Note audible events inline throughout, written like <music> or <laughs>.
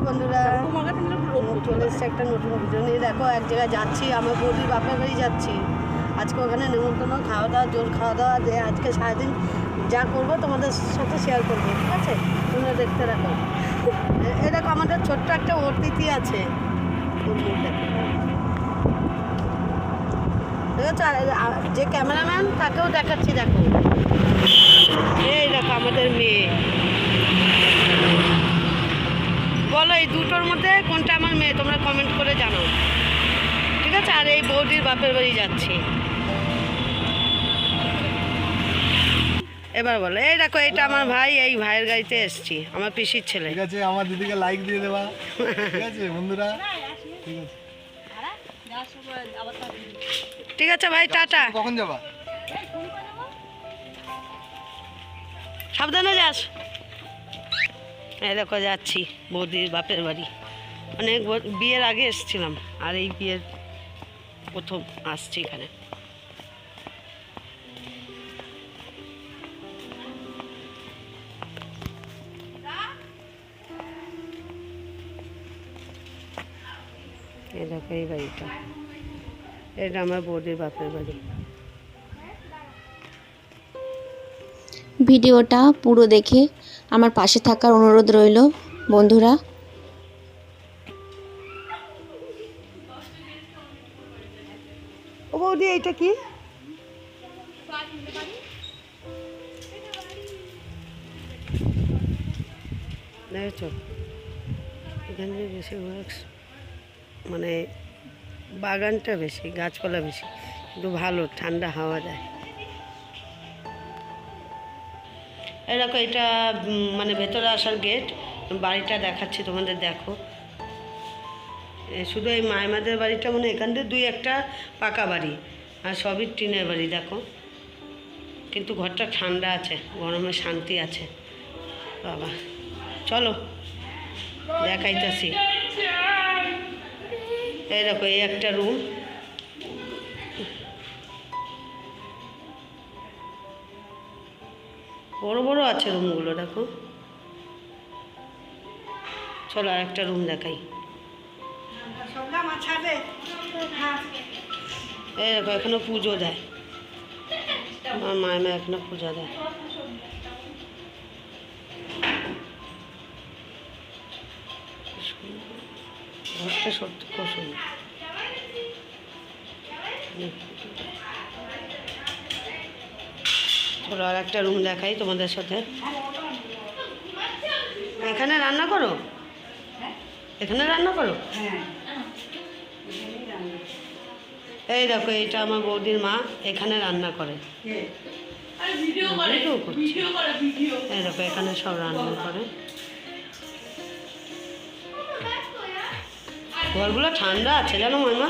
High বন্ধুরা। চলে এসছে একটা নতুন ভিডিও নিয়ে। দেখো এক জায়গায় যাচ্ছি আমার বৌদির বাপের বাড়ি যাচ্ছি। আজকে ওখানে নেমন্তন্ন খাওয়া দাওয়া জোর খাওয়া দাওয়া দিয়ে আজকে সারাদিন যা করব তোমাদের সাথে শেয়ার করব ঠিক আছে? তোমরা দেখতে রাখো এ- দেখো আমাদের ছোট্ট একটা অতিথি আছে। আর আর যে ক্যামেরাম্যান তাকেও দেখাচ্ছি দেখো এই দেখো আমাদের মেয়ে বলো এই দুটোর মধ্যে কোনটা আমার মেয়ে তোমরা কমেন্ট করে জানাও। ঠিক আছে? আর এই বৌদির বাপের বাড়ি যাচ্ছি। এবার বলো। এই দেখো এটা আমার ভাই এই ভাইয়ের গাড়িতে এসছি আমার পিসির ছেলে। ঠিক আছে আমার দিদিকে লাইক দিয়ে দেবা। ঠিক আছে বন্ধুরা? ঠিক আছে। ঠিক আছে ভাই টাটা। কখন যাবা। সাবধানে যাস। এই দেখো, যাচ্ছি, বৌদির বাপের বাড়ি। অনেক বিয়ের আগে এসেছিলাম, আর এই বিয়ের প্রথম আসছি এখানে। এই দেখো, এই বাড়িটা। এটা আমার বৌদির বাপের বাড়ি। ভিডিওটা পুরো দেখে আমার পাশে থাকার অনুরোধ রইল, বন্ধুরা। এইটা কি? দেখেছ এখানে বেশিরভাগ মানে বাগানটা বেশি, গাছপালা বেশি কিন্তু ভালো, ঠান্ডা হাওয়া যায় এরকম এটা মানে ভেতরে আসার গেট বাড়িটা দেখাচ্ছি তোমাদের, দেখো। শুধু এই মায়মাদের বাড়িটা মানে এখান থেকে দুই একটা পাকা বাড়ি, আর সবই টিনের বাড়ি, দেখো। কিন্তু ঘরটা ঠান্ডা আছে, গরমে শান্তি আছে। বাবা, চলো, দেখাইতেছি। এই দেখো, এই একটা রুম বড় বড় আছে রুমগুলো, দেখো। চলো আর একটা রুম দেখাই। এই দেখো, এখনও পুজো দেয়। আমার মায়েমা এখনও পূজা দেয়। ঘরটা সত্যি খুব সুন্দর। চলো আর একটা রুম দেখাই তোমাদের সাথে। এখানে রান্না করো? এখানে রান্না করো? এই দেখো এইটা আমার বৌদির মা এখানে রান্না করে। এই দেখো এখানে সব রান্না করে। ঘরগুলো ঠান্ডা আছে জানো মামা?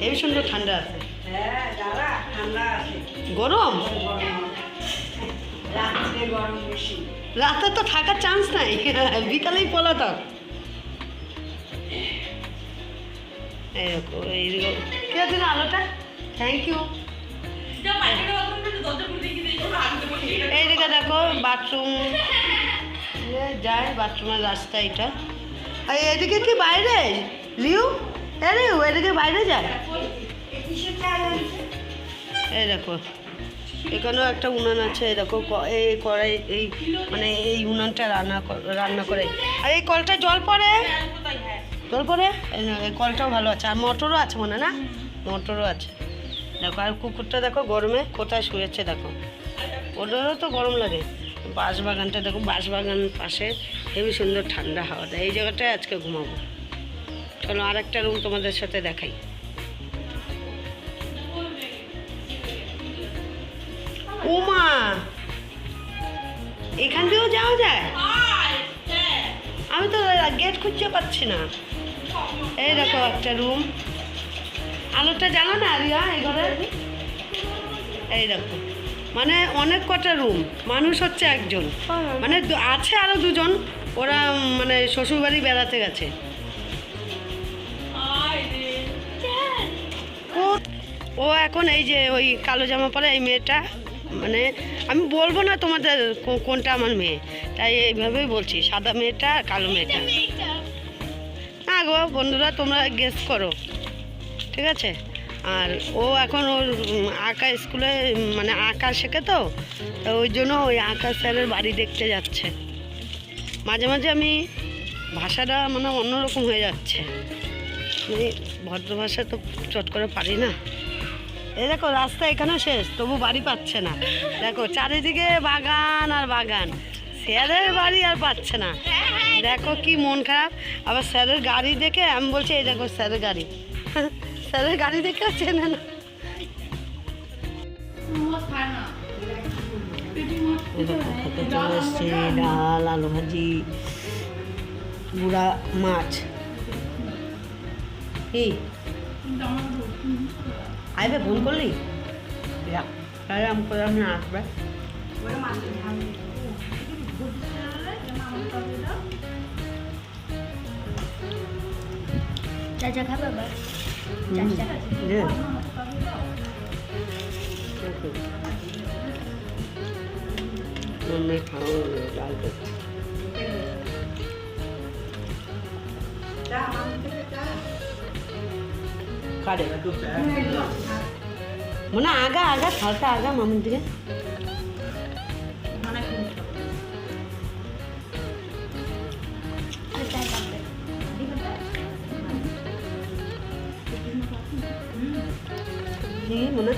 হেবি সুন্দর ঠান্ডা আছে। গরম? রাতে তো থাকার চান্স নাই। বিকালেই পলাতক। এরকম এইরকম কে আছে আলোটা? থ্যাংক ইউ এইদিকে দেখো বাথরুম যায় বাথরুমের রাস্তা এটা। আর এদিকে কি বাইরে? লিউ? এ লিউ এদিকে বাইরে যায়। এই দেখো। এখানেও একটা উনান আছে দেখো এই কড়াই, এই মানে এই উনানটা রান্না রান্না করে। আর এই কলটা জল পড়ে? জল পড়ে? এই কলটাও ভালো আছে। আর মোটরও আছে মনে, না? মোটরও আছে। দেখো, আর কুকুরটা দেখো গরমে কোথায় শুয়েছে, দেখো। ওদেরও তো গরম লাগে। বাঁশ বাগানটা দেখো বাঁশ বাগান পাশে। হেবি সুন্দর ঠান্ডা হাওয়া দেয় এই জায়গাটায় আজকে ঘুমাবো। চলো আর একটা রুম তোমাদের সাথে দেখাই। ওমা এখান দিয়েও যাওয়া যায়? আমি তো গেট খুঁজতে পাচ্ছি না। এই দেখো একটা রুম আলোটা জানো না রিয়া এই ঘরে? এই দেখো। মানে অনেক কটা রুম মানুষ হচ্ছে একজন। মানে আছে আরও দুজন। ওরা মানে শ্বশুরবাড়ি বেড়াতে গেছে। ও এখন এই যে ওই কালো জামা পরে এই মেয়েটা। মানে আমি বলব না তোমাদের কোনটা আমার মেয়ে। তাই এইভাবেই বলছি, সাদা মেয়েটা কালো মেয়েটা। না গো, বন্ধুরা, তোমরা গেস করো। ঠিক আছে? আর ও এখন ওর আঁকা স্কুলে মানে আঁকা শেখে তো ওই জন্য ওই আঁকা স্যারের বাড়ি দেখতে যাচ্ছে। মাঝে মাঝে আমি ভাষাটা মানে অন্যরকম হয়ে যাচ্ছে। মানে ভদ্র ভাষা তো চট করে পারি না। এই দেখো, রাস্তা এখানেও শেষ, তবু বাড়ি পাচ্ছে না। দেখো, চারিদিকে বাগান আর বাগান। স্যারের বাড়ি আর পাচ্ছে না। দেখো কি মন খারাপ। আবার স্যারের গাড়ি দেখে আমি বলছি, এই দেখো, স্যারের গাড়ি। <laughs> স্যারের গাড়ি দেখেও চেনে না। চলে এসছে ডাল, আলু ভাজি, গুড়া, মাছ। কি আইবে ফোন করলি? তাহলে আমি করলাম না আসবে? চাচা খাবে আবার? চাচা যে ডাল করছি কারে মনে আগা আগা থালটা আগা মামুর দিকে কি মনে